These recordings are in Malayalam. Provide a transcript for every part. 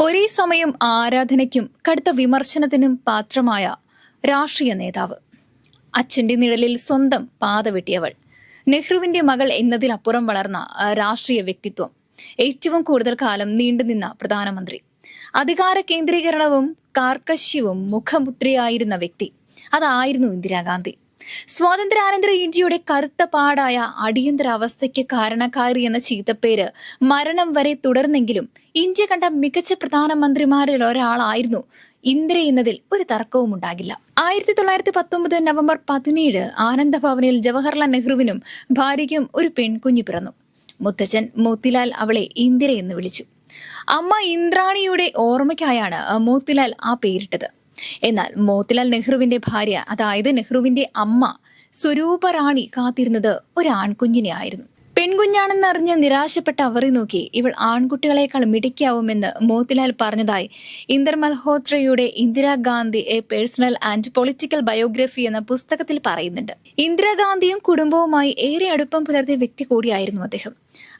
ഒരേ സമയം ആരാധനയ്ക്കും കടുത്ത വിമർശനത്തിനും പാത്രമായ രാഷ്ട്രീയ നേതാവ്. അച്ഛന്റെ നിഴലിൽ സ്വന്തം പാത വെട്ടിയവൾ. നെഹ്റുവിന്റെ മകൾ എന്നതിലപ്പുറം വളർന്ന രാഷ്ട്രീയ വ്യക്തിത്വം. ഏറ്റവും കൂടുതൽ കാലം നീണ്ടുനിന്ന പ്രധാനമന്ത്രി. അധികാര കേന്ദ്രീകരണവും കാർക്കശ്യവും മുഖമുദ്രയായിരുന്ന വ്യക്തി. അതായിരുന്നു ഇന്ദിരാഗാന്ധി. സ്വാതന്ത്ര്യാനന്തര ഇന്ത്യയുടെ കറുത്ത പാടായ അടിയന്തരാവസ്ഥയ്ക്ക് കാരണക്കാരി എന്ന ചീത്തപ്പേര് മരണം വരെ തുടർന്നെങ്കിലും ഇന്ത്യ കണ്ട മികച്ച പ്രധാനമന്ത്രിമാരിൽ ഒരാളായിരുന്നു. ഇന്ദിര എന്നതിൽ ഒരു തർക്കവും ഉണ്ടാകില്ല. ആയിരത്തി തൊള്ളായിരത്തി പത്തൊമ്പത് നവംബർ പതിനേഴ് ആനന്ദഭവനിൽ ജവഹർലാൽ നെഹ്റുവിനും ഭാര്യയ്ക്കും ഒരു പെൺകുഞ്ഞു പിറന്നു. മുത്തച്ഛൻ മോത്തിലാൽ അവളെ ഇന്ദിര എന്ന് വിളിച്ചു. അമ്മ ഇന്ദ്രാണിയുടെ ഓർമ്മയ്ക്കായാണ് മോത്തിലാൽ ആ പേരിട്ടത്. എന്നാൽ മോത്തിലാൽ നെഹ്റുവിന്റെ ഭാര്യ അതായത് നെഹ്റുവിന്റെ അമ്മ സ്വരൂപറാണി കാത്തിരുന്നത് ഒരു ആൺകുഞ്ഞിനെ ആയിരുന്നു. പെൺകുഞ്ഞാണെന്നറിഞ്ഞ് നിരാശപ്പെട്ട അവരെ നോക്കി ഇവൾ ആൺകുട്ടികളെക്കാൾ മിടിക്കാവുമെന്ന് മോത്തിലാൽ പറഞ്ഞതായി ഇന്ദർ മൽഹോത്രയുടെ Indira Gandhi a personal and political biography എന്ന പുസ്തകത്തിൽ പറയുന്നുണ്ട്. ഇന്ദിരാഗാന്ധിയും കുടുംബവുമായി ഏറെ അടുപ്പം പുലർത്തിയ വ്യക്തി കൂടിയായിരുന്നു അദ്ദേഹം.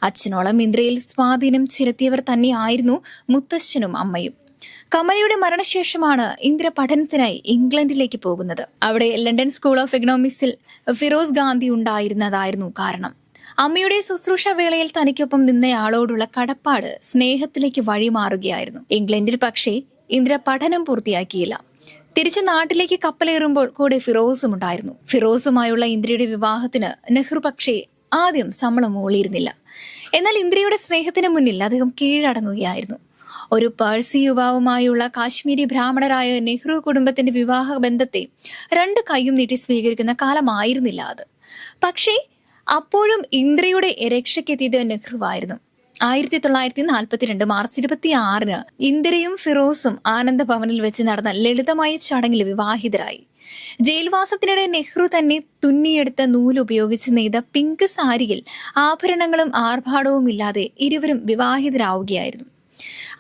അച്ഛനോളം ഇന്ദിരയിൽ സ്വാധീനം ചെലുത്തിയവർ തന്നെയായിരുന്നു മുത്തശ്ശനും അമ്മയും. കമലയുടെ മരണശേഷമാണ് ഇന്ദിര പഠനത്തിനായി ഇംഗ്ലണ്ടിലേക്ക് പോകുന്നത്. അവിടെ ലണ്ടൻ സ്കൂൾ ഓഫ് എക്കണോമിക്സിൽ ഫിറോസ് ഗാന്ധി ഉണ്ടായിരുന്നതായിരുന്നു കാരണം. അമ്മയുടെ ശുശ്രൂഷ വേളയിൽ തനിക്കൊപ്പം നിന്നയാളോടുള്ള കടപ്പാട് സ്നേഹത്തിലേക്ക് വഴിമാറുകയായിരുന്നു. ഇംഗ്ലണ്ടിൽ പക്ഷേ ഇന്ദിര പഠനം പൂർത്തിയാക്കിയില്ല. തിരിച്ചു നാട്ടിലേക്ക് കപ്പലേറുമ്പോൾ കൂടെ ഫിറോസും ഉണ്ടായിരുന്നു. ഫിറോസുമായുള്ള ഇന്ദിരയുടെ വിവാഹത്തിന് നെഹ്റു പക്ഷേ ആദ്യം സമ്മളം ഓളിയിരുന്നില്ല എന്നാൽ ഇന്ദിരയുടെ സ്നേഹത്തിന് മുന്നിൽ അദ്ദേഹം കീഴടങ്ങുകയായിരുന്നു. ഒരു പേഴ്സി യുവാവുമായുള്ള കാശ്മീരി ബ്രാഹ്മണരായ നെഹ്റു കുടുംബത്തിന്റെ വിവാഹ ബന്ധത്തെ രണ്ട് കൈയും നീട്ടി സ്വീകരിക്കുന്ന കാലമായിരുന്നില്ല അത്. പക്ഷേ അപ്പോഴും ഇന്ദ്രയുടെ രക്ഷയ്ക്കെത്തിയത് നെഹ്റുവായിരുന്നു. ആയിരത്തി തൊള്ളായിരത്തി നാൽപ്പത്തിരണ്ട് മാർച്ച് ഇരുപത്തി ആറിന് ഇന്ദിരയും ഫിറോസും ആനന്ദ ഭവനിൽ വെച്ച് നടന്ന ലളിതമായ ചടങ്ങിൽ വിവാഹിതരായി. ജയിൽവാസത്തിനിടെ നെഹ്റു തന്നെ തുന്നിയെടുത്ത നൂലുപയോഗിച്ച് നെയ്ത പിങ്ക് സാരിയിൽ ആഭരണങ്ങളും ആർഭാടവും ഇല്ലാതെ ഇരുവരും വിവാഹിതരാവുകയായിരുന്നു.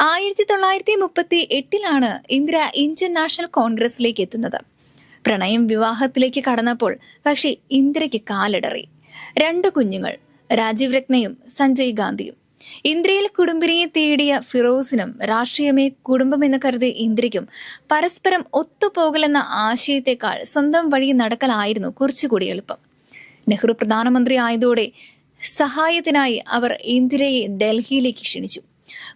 ആയിരത്തി തൊള്ളായിരത്തി മുപ്പത്തി എട്ടിലാണ് ഇന്ദിര ഇന്ത്യൻ നാഷണൽ കോൺഗ്രസിലേക്ക് എത്തുന്നത്. പ്രണയം വിവാഹത്തിലേക്ക് കടന്നപ്പോൾ പക്ഷേ ഇന്ദിരയ്ക്ക് കാലിടറി. രണ്ട് കുഞ്ഞുങ്ങൾ രാജീവ് രത്നയും സഞ്ജയ് ഗാന്ധിയും. ഇന്ത്യയിൽ കുടുംബിനിയെ തേടിയ ഫിറോസിനും രാഷ്ട്രീയമേ കുടുംബമെന്ന് കരുതി ഇന്ദ്രയ്ക്കും പരസ്പരം ഒത്തുപോകലെന്ന ആശയത്തെക്കാൾ സ്വന്തം വഴി നടക്കലായിരുന്നു കുറച്ചുകൂടി എളുപ്പം. നെഹ്റു പ്രധാനമന്ത്രി ആയതോടെ സഹായത്തിനായി അവർ ഇന്ദിരയെ ഡൽഹിയിലേക്ക് ക്ഷണിച്ചു.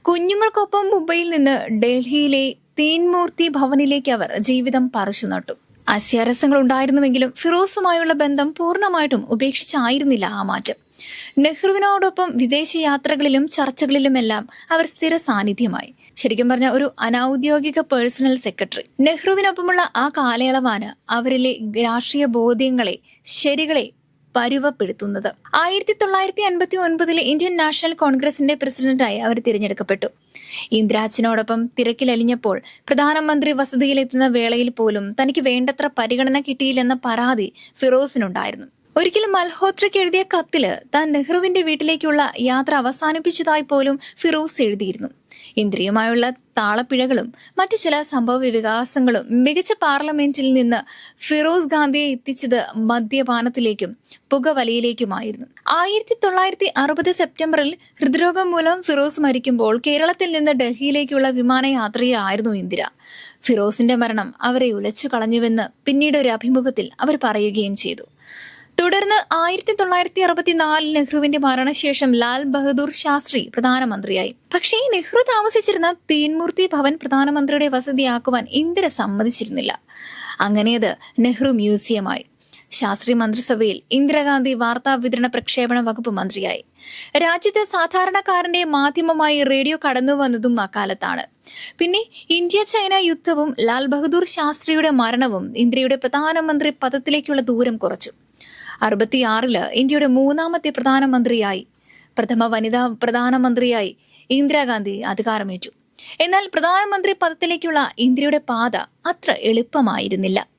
കുഞ്ഞുങ്ങൾക്കൊപ്പം മുംബൈയിൽ നിന്ന് ഡൽഹിയിലെ തീൻമൂർത്തി ഭവനിലേക്ക് അവർ ജീവിതം പറിച്ചു നട്ടു. അസ്യാരസങ്ങൾ ഉണ്ടായിരുന്നുവെങ്കിലും ഫിറോസുമായുള്ള ബന്ധം പൂർണമായിട്ടും ഉപേക്ഷിച്ചായിരുന്നില്ല ആ മാറ്റം. നെഹ്റുവിനോടൊപ്പം വിദേശ യാത്രകളിലും ചർച്ചകളിലുമെല്ലാം അവർ സ്ഥിര സാന്നിധ്യമായി. ശരിക്കും പറഞ്ഞ ഒരു അനൌദ്യോഗിക പേഴ്സണൽ സെക്രട്ടറി. നെഹ്റുവിനൊപ്പമുള്ള ആ കാലയളവാണ് അവരിലെ രാഷ്ട്രീയ ബോധ്യങ്ങളെ ശരികളെ പരുവപ്പെടുത്തുന്നത്. ആയിരത്തി തൊള്ളായിരത്തി അൻപത്തി ഒൻപതിലെ ഇന്ത്യൻ നാഷണൽ കോൺഗ്രസിന്റെ പ്രസിഡന്റായി അവർ തിരഞ്ഞെടുക്കപ്പെട്ടു. ഇന്ദിരാജിനോടൊപ്പം തിരക്കിലലിഞ്ഞപ്പോൾ പ്രധാനമന്ത്രി വസതിയിലെത്തുന്ന വേളയിൽ പോലും തനിക്ക് വേണ്ടത്ര പരിഗണന കിട്ടിയില്ലെന്ന പരാതി ഫിറോസിനുണ്ടായിരുന്നു. ഒരിക്കലും മൽഹോത്രയ്ക്ക് എഴുതിയ കത്തിൽ താൻ നെഹ്റുവിന്റെ വീട്ടിലേക്കുള്ള യാത്ര അവസാനിപ്പിച്ചതായി പോലും ഫിറോസ് എഴുതിയിരുന്നു. ഇന്ദ്രിയമായുള്ള താളപ്പിഴകളും മറ്റു ചില സംഭവ വികാസങ്ങളും മികച്ച പാർലമെന്റിൽ നിന്ന് ഫിറോസ് ഗാന്ധിയെ എത്തിച്ചത് മദ്യപാനത്തിലേക്കും പുകവലിയിലേക്കുമായിരുന്നു. ആയിരത്തി തൊള്ളായിരത്തി അറുപത് സെപ്റ്റംബറിൽ ഹൃദ്രോഗം മൂലം ഫിറോസ് മരിക്കുമ്പോൾ കേരളത്തിൽ നിന്ന് ഡൽഹിയിലേക്കുള്ള വിമാനയാത്രയിലായിരുന്നു ഇന്ദിര. ഫിറോസിന്റെ മരണം അവരെ ഉലച്ചു കളഞ്ഞുവെന്ന് പിന്നീട് ഒരു അഭിമുഖത്തിൽ അവർ പറയുകയും ചെയ്തു. തുടർന്ന് ആയിരത്തി തൊള്ളായിരത്തി അറുപത്തിനാലിൽ നെഹ്റുവിന്റെ മരണശേഷം ലാൽ ബഹദൂർ ശാസ്ത്രി പ്രധാനമന്ത്രിയായി. പക്ഷേ നെഹ്റു താമസിച്ചിരുന്ന തീൻമൂർത്തി ഭവൻ പ്രധാനമന്ത്രിയുടെ വസതിയാക്കുവാൻ ഇന്ദിര സമ്മതിച്ചിരുന്നില്ല. അങ്ങനെ അത് നെഹ്റു മ്യൂസിയമായി. ശാസ്ത്രി മന്ത്രിസഭയിൽ ഇന്ദിരാഗാന്ധി വാർത്താ വിതരണ പ്രക്ഷേപണ വകുപ്പ് മന്ത്രിയായി. രാജ്യത്തെ സാധാരണക്കാരന്റെ മാധ്യമമായി റേഡിയോ കടന്നു വന്നതും അക്കാലത്താണ്. പിന്നെ ഇന്ത്യ ചൈന യുദ്ധവും ലാൽ ബഹദൂർ ശാസ്ത്രിയുടെ മരണവും ഇന്ദിരയുടെ പ്രധാനമന്ത്രി പദത്തിലേക്കുള്ള ദൂരം കുറച്ചു. അറുപത്തിയാറിൽ ഇന്ത്യയുടെ മൂന്നാമത്തെ പ്രധാനമന്ത്രിയായി. പ്രഥമ വനിതാ പ്രധാനമന്ത്രിയായി ഇന്ദിരാഗാന്ധി അധികാരമേറ്റു. എന്നാൽ പ്രധാനമന്ത്രി പദത്തിലേക്കുള്ള ഇന്ത്യയുടെ പാത അത്ര എളുപ്പമായിരുന്നില്ല.